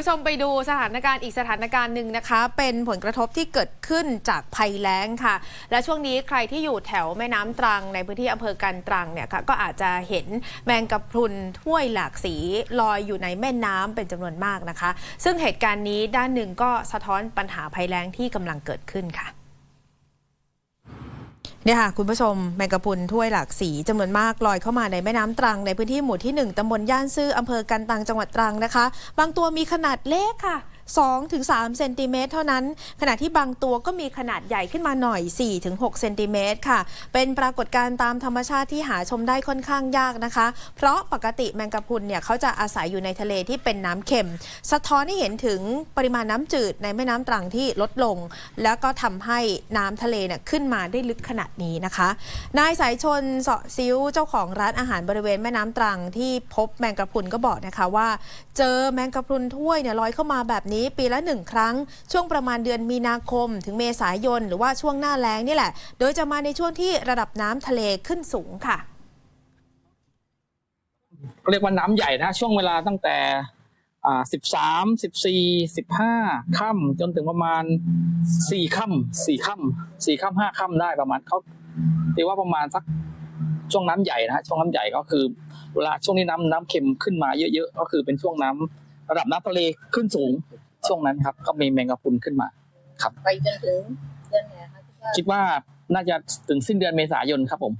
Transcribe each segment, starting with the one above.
ผู้ชมไปดูสถานการณ์อีกสถานการณ์หนึ่งนะคะ เป็นผลกระทบที่เกิดขึ้นจากภัยแล้งค่ะ และช่วงนี้ใครที่อยู่แถวแม่น้ำตรังในพื้นที่อำเภอกันตรังเนี่ยค่ะก็อาจจะเห็นแมงกะพรุนถ้วยหลากสีลอยอยู่ในแม่น้ำเป็นจำนวนมากนะคะ ซึ่งเหตุการณ์นี้ด้านหนึ่งก็สะท้อนปัญหาภัยแล้งที่กำลังเกิดขึ้นค่ะ เนี่ยค่ะ คุณผู้ชมแมงกะพุนถ้วยหลากสีจำนวนมากลอยเข้ามาในแม่น้ำตรัง ในพื้นที่หมู่ที่ 1ตำบลย่านซื่ออำเภอกันตังจังหวัดตรังนะคะ บางตัวมีขนาดเล็กค่ะ 2ถึง3เซนติเมตรเท่านั้น ขณะที่บางตัวก็มีขนาดใหญ่ขึ้นมาหน่อย4ถึง6เซนติเมตรค่ะ เป็นปรากฏการณ์ตามธรรมชาติที่หาชมได้ค่อนข้างยากนะคะ เพราะปกติแมงกะพรุนเนี่ยเขาจะอาศัยอยู่ในทะเลที่เป็นน้ำเค็ม สะท้อนให้เห็นถึงปริมาณน้ำจืดในแม่น้ำตรังที่ลดลง แล้วก็ทำให้น้ำทะเลเนี่ยขึ้นมาได้ลึกขนาดนี้นะคะ นายสายชนเสาะซิ้วเจ้าของร้านอาหารบริเวณแม่น้ำตรังที่พบแมงกะพรุนก็บอกนะคะว่า เจอแมงกะพรุนถ้วยเนี่ยลอยเข้ามาแบบนี้ปีละหนึ่งครั้ง ช่วงประมาณเดือนมีนาคม ถึงเมษายน หรือว่าช่วงหน้าแล้งนี่แหละ โดยจะมาในช่วงที่ระดับน้ำทะเลขึ้นสูงค่ะเรียกว่าน้ำใหญ่นะ ช่วงเวลาตั้งแต่อ่าสิบสามสิบสี่สิบห้าค่ำจนถึงประมาณสี่ค่ำสี่ค่ำสี่ค่ำห้าค่ำได้ประมาณเขาตีว่าประมาณสักช่วงน้ำใหญ่นะฮะช่วงน้ำใหญ่ก็คือเวลาช่วงนี้น้ำน้ำเค็มขึ้นมาเยอะๆก็คือเป็นช่วงน้ำระดับน้ำทะเลขึ้นสูง ช่วงนั้นครับก็มีแมงกะพรุนขึ้นมาไปจนถึงเดือนไหนคะคิดว่าคิดว่าน่าจะถึงสิ้นเดือนเมษายนครับผม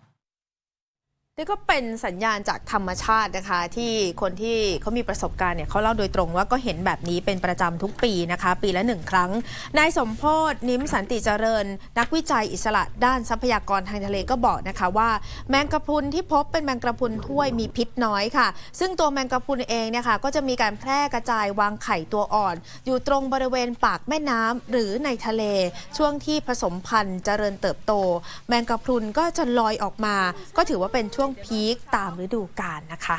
นี่ก็เป็นสัญญาณจากธรรมชาตินะคะ ที่คนที่เขามีประสบการณ์เนี่ยเขาเล่าโดยตรงว่าก็เห็นแบบนี้เป็นประจำทุกปีนะคะ ปีละหนึ่งครั้งนายสมโพธนิ้มสันติเจริญ นักวิจัยอิสระด้านทรัพยากรทางทะเลก็บอกนะคะว่า แมงกะพรุนที่พบเป็นแมงกะพรุนถ้วยมีพิษน้อยค่ะ ซึ่งตัวแมงกะพรุนเองเนี่ยค่ะก็จะมีการแพร่กระจายวางไข่ตัวอ่อน อยู่ตรงบริเวณปากแม่น้ำหรือในทะเล ช่วงที่ผสมพันธุ์เจริญเติบโต แมงกะพรุนก็จะลอยออกมา ก็ถือว่าเป็นช่วงพีคตามฤดูกาลนะคะ